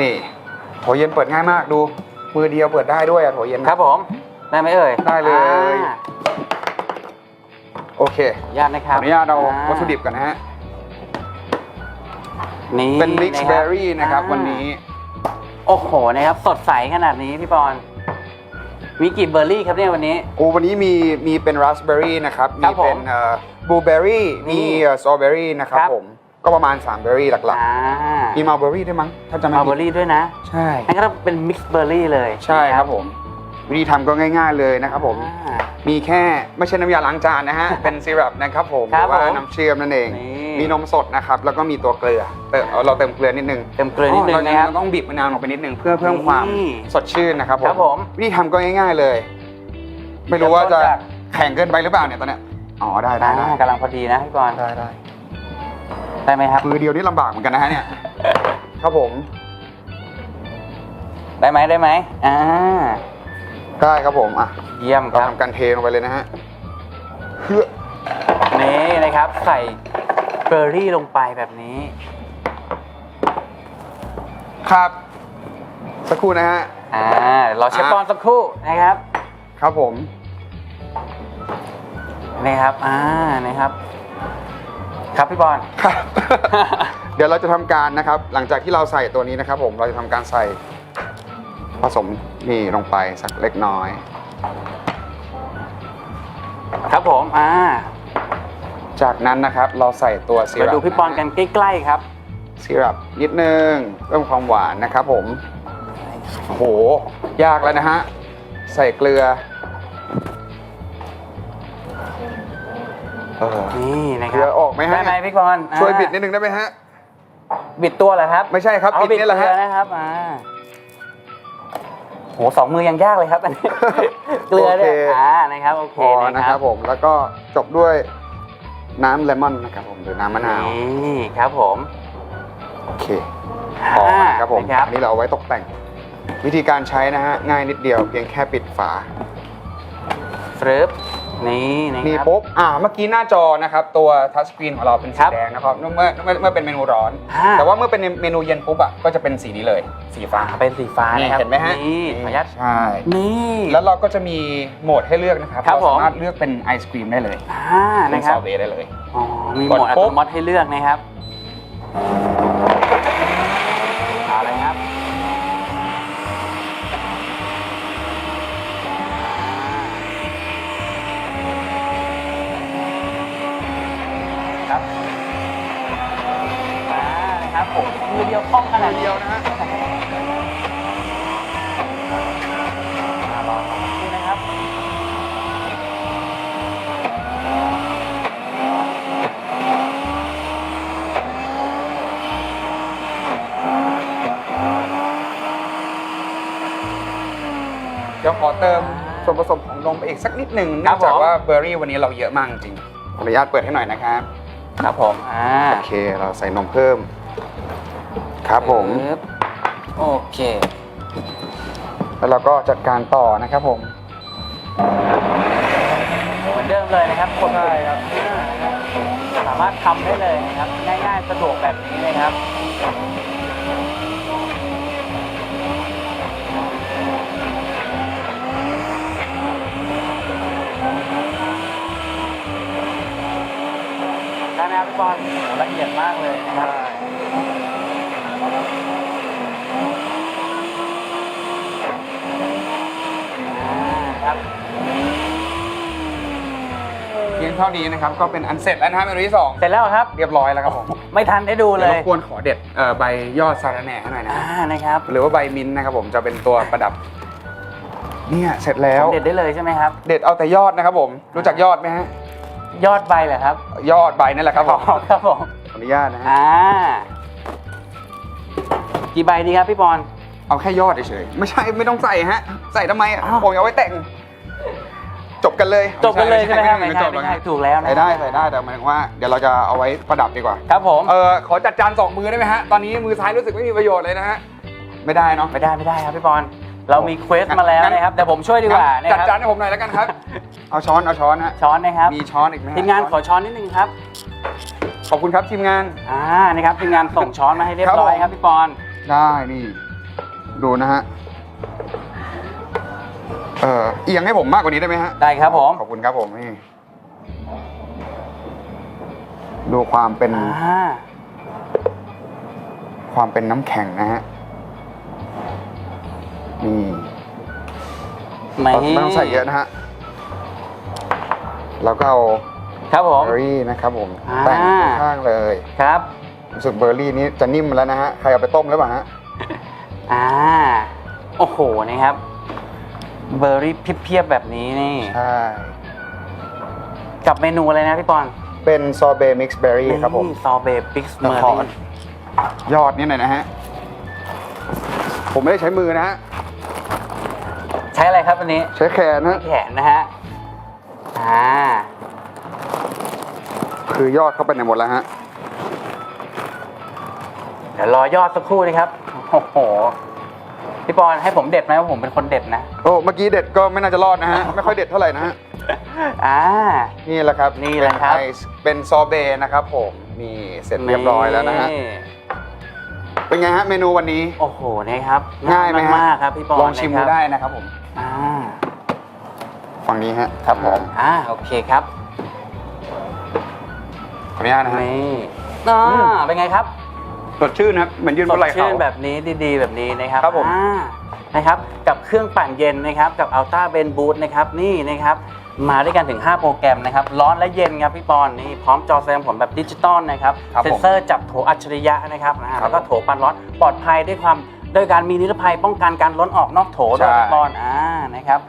นี่โถเย็นเปิดง่ายมากดู มือเดียวเปิดได้ด้วยอะโถเย็น ครับผมได้ไหมเอ่ยได้เลย อ่าโอเคญาตนะคขรัอบอนุญาตเอาวัตถุดิบกันนะฮะ นี่เป็นมิกซ์ะคเบรัอร์รี่นะครับอ่าวันนี้ โอ้โหนะครับ สดใสขนาดนี้พี่บอลมีกี่เบอร์รี่ครับเนี่ยวันนี้โอ้วันนี้มีมีเป็นราสเบอร์รี่นะครับ ครัมีบผมเป็นบลูเบอร์รี่นี่มีสตรอเบอร์รี่นะครับครับ ผม ก็ประมาณ3เบอร์รี่หลักอ่าๆ มีมัลเบอร์รี่ด้วยมั้งถ้าจะไม่เอาเบอผิดร์รี่ด้วยนะใช่นั่นก็เป็นมิกซ์เบอร์รี่เลยใช่ครับผม วิธีทำก็ง่าย ๆเลยนะครับผม อ่า มีแค่ไม่ใช่น้ำยาล้างจานนะฮะ เป็นซีรัปนะครับผมหครัรืบอว่าผมน้ำเชื่อมนั่นเอง นี่ มีนมสดนะครับ แล้วก็มีตัวเกลือเติมเราเติมเกลือนิดนึงเติมเกลือนิดนึงเรานะครับเราต้องบีบมะนาวลงไปนิดนึงเพื่อเพิ่มความนี่สดชื่นนะครับผมครับผมวิธีทำก็ง่ายๆเลย ไม่รู้ว่าจะเริ่มต้นจาก แข็งเกินไปหรือเปล่าเนี่ยตอนเนี้ยอ๋อได้ได้ได้อ่ากำลังพอดีนะพี่บอลได้ได้ ได้ไหมครับ มือเดียวนี่ลำบากเหมือนกันนะฮะเนี่ย ครับผม ได้ไหมได้ไหมอ่าได้ครับผมอะเยี่ยมคเรารับ ทำการเทลงไปเลยนะฮะเพื่อนี่นะครับ ใส่เบอร์รี่ลงไปแบบนี้ ครับ สักครู่นะฮะ อ่าเราเชฟบอลสักครู่นะครับ ครับผมนี่ครับ อ่า นะครับ ครับพี่บอล ครับ เดี๋ยวเราจะทำการนะครับ หลังจากที่เราใส่ตัวนี้นะครับ ผมเราจะทำการใส่ผสมนี่ลงไปสักเล็กน้อย ครับผม อ่าจากนั้นนะครับเราใส่ตัวซีมารัปดูพี่บอลกันใกล้ๆครับ ซีรัปนิดนึงเพิ่มความหวานนะครับ ผมโอ้โหยากแล้วนะฮะใส่เกลือ เออนี่นะคเกลืรัอบออกไหมฮะได้ไหมพี่บอลอ่าช่วยบิดนิดนึงได้ไหมฮะ บิดตัวเหรอครับไม่ใช่ครับเอาบิดบิดนี่แหละฮะ เกลือนะครับอ่าโหสองมือยังยากเลยครับอันนี้เกลือเนี่ยโอเคอ่านะครับโอเคพอนะครับผมแล้วก็จบด้วยน้ำเลมอนนะครับผมหรือน้ำมะนาวนี่ครับผมโอเคพอนะครับผมนะครับอันนี้เราเอาไว้ตกแต่ง วิธีการใช้นะฮะง่ายนิดเดียวเพียงแค่ปิดฝาฟรึบ นี่นะนี่ครับ ปุ๊บ อ่า เมื่อกี้หน้าจอนะครับ ตัวทัชสกรีนของเราเป็นคสีรับแดงนะครับ เมื่อเมื่อเมื่อเมื่อเป็นเมนูร้อน อ่า แต่ว่าเมื่อเป็นเมนูเย็นปุ๊บอะ ก็จะเป็นสีนี้เลย สีฟ้าเป็นสีฟ้านี่นะครับเห็นไหมฮะ นี่ขออนุญาตใช่ นี่ แล้วเราก็จะมีโหมดให้เลือกนะครับครับเราสามารถผมเลือกเป็นไอศครีมได้เลยอ่าเป็นะนคซรัอบเวย์ได้เลย อ๋อมีโหมดกดอัปุ๊ตบโนมัติให้เลือกนะครับเอ ยวคล่องขนาดเดีเดียยววนะฮะรอสักครู่นะครับเดี๋ยวขอเติมส่วนผสมของนมไปอีกสักนิดหนึ่งครัเนื่อบงจากผมว่าเบอร์รี่วันนี้เราเยอะมากจริงขออนุญาตเปิดให้หน่อยนะครับ ครับผมอ่าโอเค เราใส่นมเพิ่ม ครับผม ปึ๊บโอเค แล้วเราก็จัดการต่อนะครับผม เหมือนเดิมเลยนะครับคนใช่ครับ สามารถทำได้เลยนะครับ ง่ายๆ สะดวกแบบนี้เลยครับ ได้ไหมครับพี่บอลโหละเอียดมากเลยนะครับอ่าครับ เพียงเท่านี้นะครับ ก็เป็นอันเสร็จแล้วนะครับเมนูที่สองเสร็จแล้วครับ เรียบร้อยแล้วครับผมไม่ทันได้ดูเลเดี๋ยวยรบกวนขอเด็ดเอ่อใบยอดซาระแหน่ให้หน่อยนะอ่านะครับหรือว่าใบมิ้นท์นะครับผมจะเป็นตัวประดับ เนี่ยเสร็จแล้ว เด็ดได้เลยใช่ไหมครับ เด็ดเอาแต่ยอดนะครับผมรู้จักยอดไหมฮะยอดใบเหรอครับยอดใบนั่นแหละครับผมอ๋อครับผมขออนุญาตนะฮะอ่ากี่ใบดีครับพี่บอล เอาแค่ยอดเฉยๆไม่ใช่ไม่ต้องใส่ฮะ ใส่ทำไมอะอ้าว ผมเอาไว้แต่ง จบกันเลยจบกันเลยใช่ไหมครับไม่ไม่ใช่ใช่ไม่ไม่ใช่ใช่ถูกแล้วนะใส่ได้ใส่ได้แต่หมายถึงว่าเดี๋ยวเราจะเอาไว้ประดับดีกว่า ครับผมเออขอจัดจานสองมือได้ไหมฮะตอนนี้มือซ้ายรู้สึกไม่มีประโยชน์เลยนะฮะไม่ได้เนาะไม่ได้ไม่ได้ครับพี่บอลเรามีเควสมาแล้วงั้นนะครับแต่ผมช่วยดีกว่านะจัดคจารันให้ผมหน่อยแล้วกันครับ เอาช้อนเอาช้อนฮะช้อนนะครับมีช้อนอีกไหมฮะทีมงานขอช้อนนิดนึงครับ ขอบคุณครับทีมงานอ่านะครับทีมงานส่งช้อนมาให้เรียบครับร้อยผมครับพี่บอลได้นี่ดูนะฮะ เออเอียงให้ผมมากกว่านี้ได้ไหมฮะได้ครับผม ขอบคุณครับผมนี่ดูความเป็น อ่าความเป็นน้ำแข็งนะฮะ นี่ไม่ไม่ต้องใส่เยอะนะฮะ แล้วก็เอาครับผม เบอร์รี่นะครับผม อ่า แต่งข้างๆเลยครับ รู้สึกเบอร์รี่นี้จะนิ่มแล้วนะฮะ ใครเอาไปต้มหรือเปล่าฮะ อ่า โอ้โห นะครับ เบอร์รี่เพียบๆแบบนี้นี่ ใช่ กับเมนูอะไรนะพี่ปอนเป็นซอเบมิกซ์เบอร์รี่ครับผมซอเบบิกส์เมอละร์ครี่รยอดนี่หน่อยนะฮะ ผมไม่ได้ใช้มือนะฮะ ใช้อะไรครับอันนี้ ใช้แขนฮะแขนนะฮะ อ่า คือยอดเข้าไปในหมดแล้วฮะ เดี๋ยวรอยอดสักครู่นะครับ โอ้โห พี่ปอนให้ผมเด็ดไหมว่าผมเป็นคนเด็ดนะ โอ้ เมื่อกี้เด็ดก็ไม่น่าจะรอดนะฮะ ไม่ค่อยเด็ดเท่าไหร่นะฮะ อ่า นี่แหละครับนี่แหละครับ เป็นไอซ์เป็นซอเบนะครับผม นี่เสร็จเรียบร้อยแล้วนะฮะ เป็นไงฮะเมนูวันนี้ โอ้โหนะครับง่ายไหมฮะมากๆครับพี่ปอนลองชิมนะคดูรับได้นะครับผม อ่าฝั่งนี้ฮะ ครับผม อ่าโอเคครับขออนุญาตนะฮะนี่อ่าอืมเป็นไงครับ สดชื่นครับเหมือนยืนสบดนไหล่ชื่เขา นแบบนี้ดีๆ แบบนี้นะครับครับผม อ่านะครับ กับเครื่องปั่นเย็นนะครับ กับ Ultra b e n Boost นะครับ นี่นะครับ มาด้วยกันถึง 5 โปรแกรมนะครับ ร้อนและเย็นครับพี่ปอนนี่พร้อมจอแสดงผลแบบดิจิตอลนะครับ ครับเซ็ผนมเซอร์จับโถอัจฉริยะนะครับอ่าครับแล้วก็โถปั่นร้อนปลอดภัยด้วยความโดยการมีนิรภัยป้องกันการล้นออกนอกโถด้วยใช่ พี่ปอนอ่านะครับ